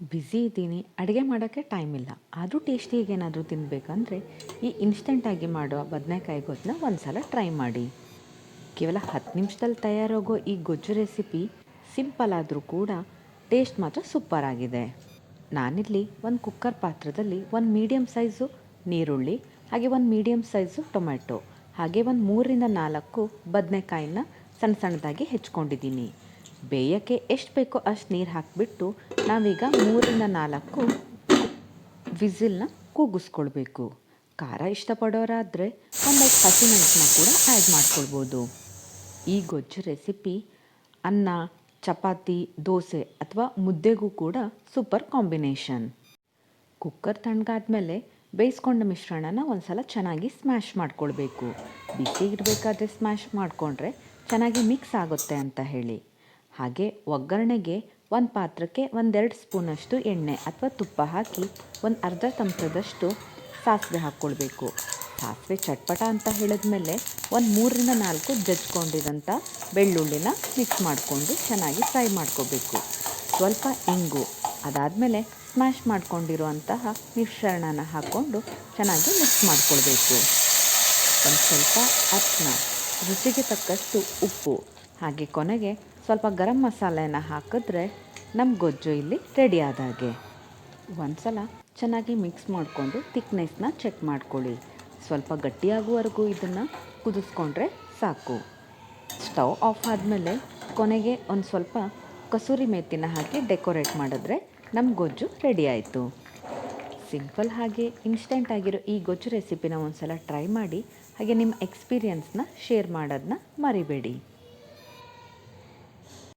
Busy ಇದ್ದೀನಿ, ಅಡುಗೆ ಮಾಡೋಕ್ಕೆ ಟೈಮ್ ಇಲ್ಲ. ಆದರೂ ಟೇಸ್ಟಿಗೆ ಏನಾದರೂ ತಿನ್ನಬೇಕಂದ್ರೆ ಈ ಇನ್ಸ್ಟೆಂಟಾಗಿ ಮಾಡೋ ಬದನೆಕಾಯಿ ಗೊಜ್ಜನ್ನ ಒಂದು ಸಲ ಟ್ರೈ ಮಾಡಿ. ಕೇವಲ ಹತ್ತು ನಿಮಿಷದಲ್ಲಿ ತಯಾರಾಗೋ ಈ ಗೊಜ್ಜು ರೆಸಿಪಿ ಸಿಂಪಲ್ ಆದರೂ ಕೂಡ ಟೇಸ್ಟ್ ಮಾತ್ರ ಸೂಪರ್ ಆಗಿದೆ. ನಾನಿಲ್ಲಿ ಒಂದು ಕುಕ್ಕರ್ ಪಾತ್ರದಲ್ಲಿ ಒಂದು ಮೀಡಿಯಮ್ ಸೈಜು ನೀರುಳ್ಳಿ, ಹಾಗೆ ಒಂದು ಮೀಡಿಯಮ್ ಸೈಜು ಟೊಮೆಟೊ ಹಾಗೆ ಒಂದು ಮೂರರಿಂದ ನಾಲ್ಕು ಬದನೆಕಾಯಿನ ಸಣ್ಣ ಸಣ್ಣದಾಗಿ ಹೆಚ್ಕೊಂಡಿದ್ದೀನಿ. ಬೇಯೋಕ್ಕೆ ಎಷ್ಟು ಬೇಕೋ ಅಷ್ಟು ನೀರು ಹಾಕಿಬಿಟ್ಟು ನಾವೀಗ ಮೂರಿಂದ ನಾಲ್ಕು ವಿಸಿಲ್ನ ಕೂಗಿಸ್ಕೊಳ್ಬೇಕು. ಖಾರ ಇಷ್ಟಪಡೋರಾದರೆ ಒಂದೈದು ಹಸಿಮೆಣಸನ್ನ ಕೂಡ ಆ್ಯಡ್ ಮಾಡ್ಕೊಳ್ಬೋದು. ಈ ಗೊಜ್ಜು ರೆಸಿಪಿ ಅನ್ನ, ಚಪಾತಿ, ದೋಸೆ ಅಥವಾ ಮುದ್ದೆಗೂ ಕೂಡ ಸೂಪರ್ ಕಾಂಬಿನೇಷನ್. ಕುಕ್ಕರ್ ತಣ್ಗಾದ್ಮೇಲೆ ಬೇಯಿಸ್ಕೊಂಡ ಮಿಶ್ರಣನ ಒಂದ್ಸಲ ಚೆನ್ನಾಗಿ ಸ್ಮ್ಯಾಶ್ ಮಾಡ್ಕೊಳ್ಬೇಕು. ಬಿಸಿ ಇಡಬೇಕಾದ್ರೆ ಸ್ಮ್ಯಾಶ್ ಮಾಡಿಕೊಂಡ್ರೆ ಚೆನ್ನಾಗಿ ಮಿಕ್ಸ್ ಆಗುತ್ತೆ ಅಂತ ಹೇಳಿ. ಹಾಗೆ ಒಗ್ಗರಣೆಗೆ ಒಂದು ಪಾತ್ರಕ್ಕೆ ಒಂದೆರಡು ಸ್ಪೂನಷ್ಟು ಎಣ್ಣೆ ಅಥವಾ ತುಪ್ಪ ಹಾಕಿ ಒಂದು ಅರ್ಧ ಚಮಚದಷ್ಟು ಸಾಸಿವೆ ಹಾಕ್ಕೊಳ್ಬೇಕು. ಸಾಸಿವೆ ಚಟ್ಪಟ ಅಂತ ಹೇಳಿದ ಮೇಲೆ ಒಂದು ಮೂರರಿಂದ ನಾಲ್ಕು ಜಜ್ಕೊಂಡಿರೋಂಥ ಬೆಳ್ಳುಳ್ಳಿನ ಮಿಕ್ಸ್ ಮಾಡಿಕೊಂಡು ಚೆನ್ನಾಗಿ ಫ್ರೈ ಮಾಡ್ಕೋಬೇಕು. ಸ್ವಲ್ಪ ಇಂಗು, ಅದಾದಮೇಲೆ ಸ್ಮ್ಯಾಶ್ ಮಾಡ್ಕೊಂಡಿರುವಂತಹ ಮಿಶ್ರಣನ ಹಾಕ್ಕೊಂಡು ಚೆನ್ನಾಗಿ ಮಿಕ್ಸ್ ಮಾಡಿಕೊಳ್ಬೇಕು. ಒಂದು ಸ್ವಲ್ಪ ಅರ್ಶಿನ ರುಚಿಗೆ ತಕ್ಕಷ್ಟು ಉಪ್ಪು, ಹಾಗೆ ಕೊನೆಗೆ ಸ್ವಲ್ಪ ಗರಂ ಮಸಾಲೆಯನ್ನು ಹಾಕಿದ್ರೆ ನಮ್ಮ ಗೊಜ್ಜು ಇಲ್ಲಿ ರೆಡಿ ಆದಾಗೆ ಒಂದು ಸಲ ಚೆನ್ನಾಗಿ ಮಿಕ್ಸ್ ಮಾಡಿಕೊಂಡು ತಿಕ್ನೆಸ್ನ ಚೆಕ್ ಮಾಡ್ಕೊಳ್ಳಿ. ಸ್ವಲ್ಪ ಗಟ್ಟಿಯಾಗುವವರೆಗೂ ಇದನ್ನು ಕುದಿಸ್ಕೊಂಡ್ರೆ ಸಾಕು. ಸ್ಟವ್ ಆಫ್ ಆದಮೇಲೆ ಕೊನೆಗೆ ಒಂದು ಸ್ವಲ್ಪ ಕಸೂರಿ ಮೇತಿನ ಹಾಕಿ ಡೆಕೋರೇಟ್ ಮಾಡಿದ್ರೆ ನಮ್ಮ ಗೊಜ್ಜು ರೆಡಿ ಆಯಿತು. ಸಿಂಪಲ್ ಹಾಗೆ ಇನ್ಸ್ಟೆಂಟ್ ಆಗಿರೋ ಈ ಗೊಜ್ಜು ರೆಸಿಪಿನ ಒಂದು ಸಲ ಟ್ರೈ ಮಾಡಿ ಹಾಗೆ ನಿಮ್ಮ ಎಕ್ಸ್ಪೀರಿಯನ್ಸ್ನ ಶೇರ್ ಮಾಡೋದನ್ನ ಮರಿಬೇಡಿ.